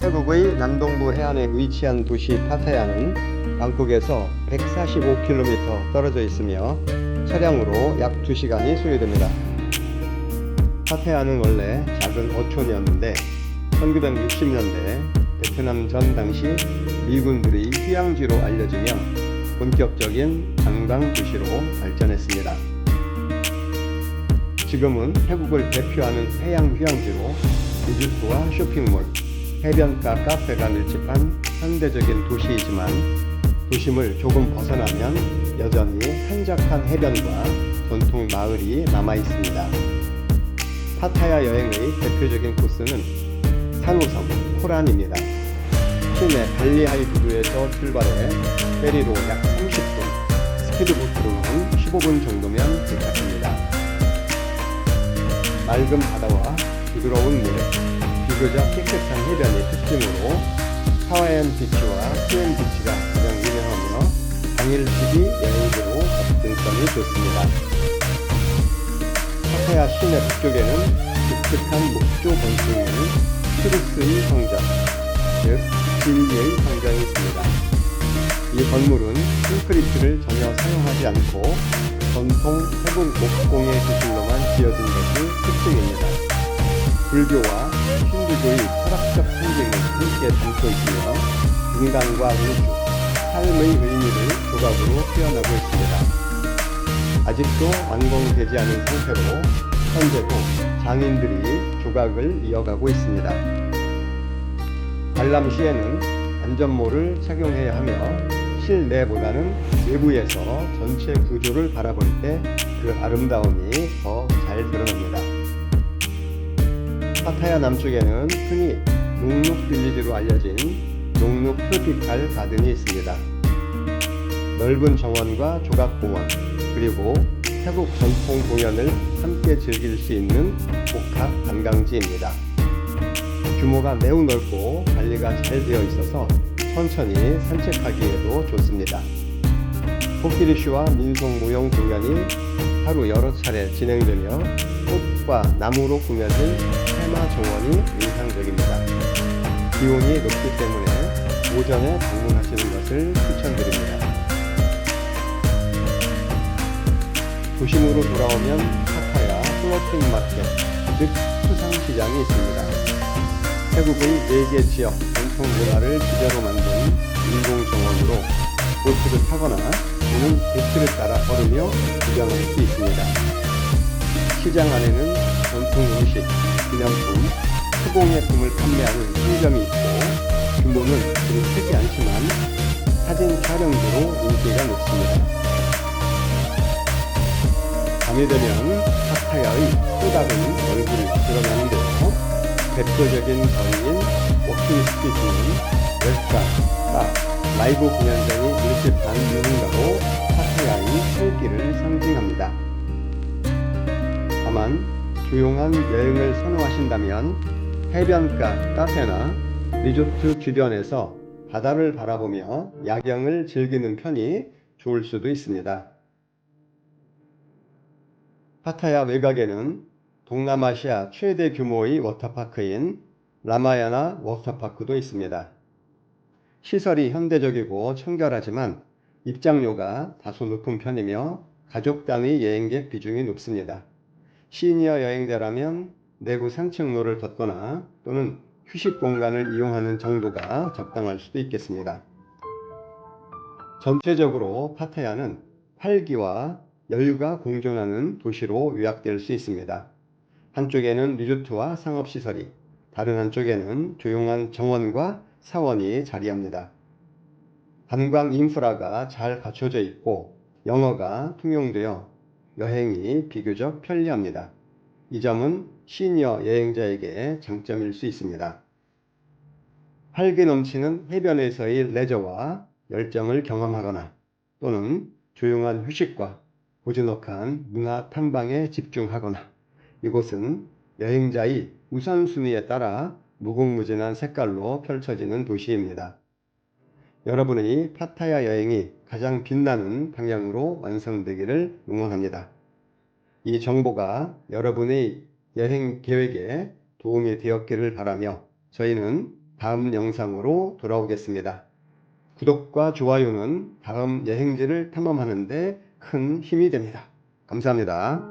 태국의 남동부 해안에 위치한 도시 파타야는 방콕에서 145km 떨어져 있으며 차량으로 약 2시간이 소요됩니다. 파타야는 원래 작은 어촌이었는데 1960년대 베트남 전 당시 미군들의 휴양지로 알려지며 본격적인 관광 도시로 발전했습니다. 지금은 태국을 대표하는 해양 휴양지로 리조트와 쇼핑몰, 해변가 카페가 밀집한 현대적인 도시이지만 도심을 조금 벗어나면 여전히 한적한 해변과 전통 마을이 남아 있습니다. 파타야 여행의 대표적인 코스는 산호섬 코란입니다. 시내 발리하이두두에서 출발해 페리로 약 30분, 스피드보트로는 15분 정도면 도착합니다. 맑은 바다와 부드러운 모래, 비교적 깨끗한 해변이 특징으로 하와이안 비치와 수엔 비치가 가장 유명하며 당일치기 여행지로 접근성이 좋습니다. 파타야 시내 북쪽에는 독특한 목조 건축물 크루스의 성전, 즉 진리의 성전이 있습니다. 이 건물은 콘크리트를 전혀 사용하지 않고 전통 태국 목공의 기술로만 지어진 것이 특징입니다. 불교와 힌두교의 철학적 상징을 함께 담고 있으며 인간과 우주, 삶의 의미를 조각으로 표현하고 있습니다. 아직도 완공되지 않은 상태로 현재도 장인들이 조각을 이어가고 있습니다. 관람 시에는 안전모를 착용해야 하며 실내보다는 외부에서 전체 구조를 바라볼 때 그 아름다움이 더 잘 드러납니다. 파타야 남쪽에는 흔히 녹록 빌리지로 알려진 녹록 트로피칼 가든이 있습니다. 넓은 정원과 조각공원 그리고 태국 전통 공연을 함께 즐길 수 있는 복합 관광지입니다. 규모가 매우 넓고 관리가 잘 되어 있어서 천천히 산책하기에도 좋습니다. 코끼리쇼와 민속 무용 공연이 하루 여러 차례 진행되며 꽃 과 나무로 꾸며진 테마 정원이 인상적입니다. 기온이 높기 때문에 오전에 방문하시는 것을 추천드립니다. 도심으로 돌아오면 파타야 플로팅 마켓, 즉 수상시장이 있습니다. 태국의 4개 지역 전통 문화를 주제로 만든 인공 정원으로 보트를 타거나 또는 배트를 따라 걸으며 구경할 수 있습니다. 시장 안에는 전통 음식, 기념품, 수공예품을 판매하는 상점이 있고 규모는 그리 크지 않지만 사진 촬영지로 인기가 높습니다. 밤이 되면 파타야의 또 다른 얼굴이 드러나는데요. 대표적인 거리인 워킹 스트리트는 레스토랑, 바, 라이브 공연장이 밀집한 누군가로 파타야의 살기를 상징합니다. 조용한 여행을 선호하신다면 해변가 카페나 리조트 주변에서 바다를 바라보며 야경을 즐기는 편이 좋을 수도 있습니다. 파타야 외곽에는 동남아시아 최대 규모의 워터파크인 라마야나 워터파크도 있습니다. 시설이 현대적이고 청결하지만 입장료가 다소 높은 편이며 가족 단위 여행객 비중이 높습니다. 시니어 여행자라면 내구 산책로를 걷거나 또는 휴식 공간을 이용하는 정도가 적당할 수도 있겠습니다. 전체적으로 파타야는 활기와 여유가 공존하는 도시로 요약될 수 있습니다. 한쪽에는 리조트와 상업시설이, 다른 한쪽에는 조용한 정원과 사원이 자리합니다. 관광 인프라가 잘 갖춰져 있고 영어가 통용되어 여행이 비교적 편리합니다. 이 점은 시니어 여행자에게 장점일 수 있습니다. 활기 넘치는 해변에서의 레저와 열정을 경험하거나 또는 조용한 휴식과 고즈넉한 문화 탐방에 집중하거나 이곳은 여행자의 우선순위에 따라 무궁무진한 색깔로 펼쳐지는 도시입니다. 여러분의 파타야 여행이 가장 빛나는 방향으로 완성되기를 응원합니다. 이 정보가 여러분의 여행 계획에 도움이 되었기를 바라며 저희는 다음 영상으로 돌아오겠습니다. 구독과 좋아요는 다음 여행지를 탐험하는데 큰 힘이 됩니다. 감사합니다.